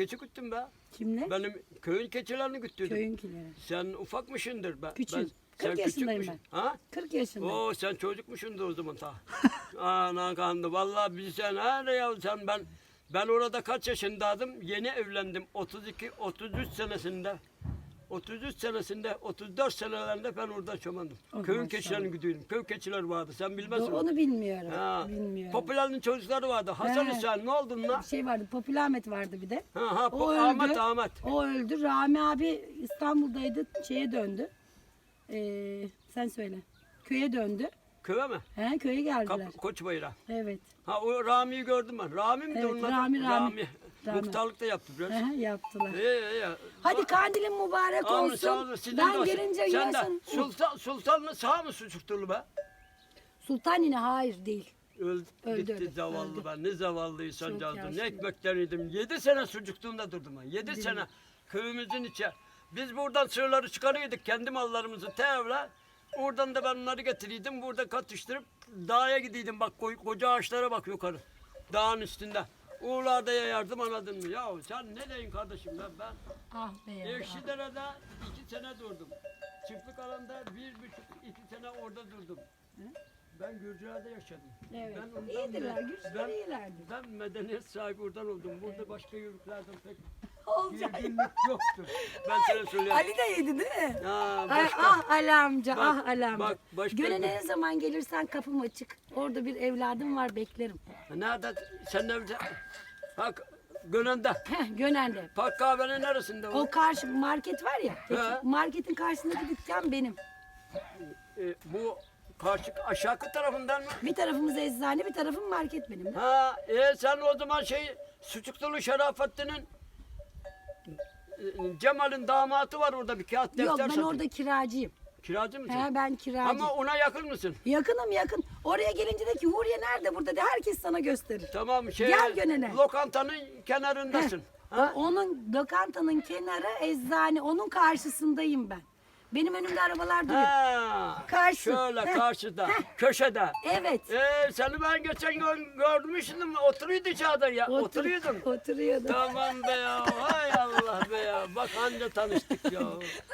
Keçi güttüm be. Kimle? Benim köyün keçilerini güttürdüm. Köyünkileri. Sen ufakmışındır be. Küçüğüm. Ben, 40 yaşındayım küçükmüşsün. Ha? 40 yaşındayım. Oo sen çocukmuşsundur o zaman ta. Ana kandı. Vallahi biz sen her ya sen ben ben orada kaç yaşındaydım? Yeni evlendim. 32 33 senesinde. 33 senesinde, 34 senelerinde ben orada çobandım. Köyün keçilerini güdüydüm. Köy keçiler vardı. Sen bilmezsin. Onu bilmiyorum. Ha. Bilmiyorum. Popüler'in çocukları vardı. Hasan He. Hüseyin ne oldun lan? Bir şey vardı. Popüler Ahmet vardı bir de. Ha ha O öldü. Ahmet Ahmet. O öldü. Rami abi İstanbul'daydı. Şeye döndü. Ee, sen söyle. Köye döndü. Köye mi? He, köye geldiler. Kap- Koçbayır'a. Evet. Ha o Rami'yi gördüm ben. Rami mi Evet? Rami, Rami. Rami. Rami. Muhtarlık da yaptı biraz. Yaptılar. İyi iyi. Hadi kandilin mübarek Amin, sağ olun, olsun. sizin de Ben olsun. gelince Sen de yiyorsun. Sultan, Sultan'la sağ mı suçukturlu be? Sultan yine hayır değil. Öldü, Öldü, gitti öldü, zavallı öldü. ben. Ne zavallı insan Çok. Ne yaşlı. yedim. Yedi sene sucukluğunda durdum ben. Yedi sene köyümüzün içi. Biz buradan sığırları çıkarıyorduk kendi mallarımızı tevle. Oradan da ben onları getiriyordum. Burada katıştırıp dağa gidiyordum. Bak koy- koca ağaçlara bak yukarı. Dağın üstünde. Uğurlarda yardım anladın mı? Ya sen ne deyin kardeşim ben ben Ah be. Ekşidere'de iki sene durdum. Çiftlik alanda bir buçuk iki sene orada durdum. Ben Gürcüler'de yaşadım. Evet. Ben ondan İyidirler, Gürcüler ben- iyilerdir. Ben medeniyet sahibi oradan oldum. Burada başka yörüklerden pek Olacak. bir günlük yoktur. Ben sana söyleyeyim. Ali de yedi değil mi? Ya Ay, başka. ah Ali amca, Bak, ah Ali amca. bak, başka bir- ne zaman gelirsen kapım açık. Orada bir evladım var beklerim. Nerede? Sen nerede? Bak Gönen'de. Heh, Gönen'de. Park kahvenin neresinde o? O karşı market var ya. He. Marketin karşısındaki dükkan benim. E, bu karşı aşağı tarafından mı? Bir tarafımız eczane, bir tarafım market benim. Ha, e sen o zaman şey Suçuktulu Şerafettin'in Cemal'in damatı var orada bir kağıt defter Yok ben satıyor. orada kiracıyım. Kiracı mısın? He ben kiracıyım. Ama ona yakın mısın? Yakınım yakın. Oraya gelince de ki Huriye nerede burada de herkes sana gösterir. Tamam şey Gel Gönen'e. lokantanın kenarındasın. Ha? Onun lokantanın kenarı eczane. Onun karşısındayım ben. Benim önümde arabalar duruyor. Ha, Karşı. Şöyle Heh. karşıda, köşede. Evet. Ee, seni ben geçen gün görmüştüm. Oturuyordu çağda ya. Otur- Oturuyordun. Oturuyordum. Tamam be ya. Hay Allah be ya. Bak anca tanıştık ya.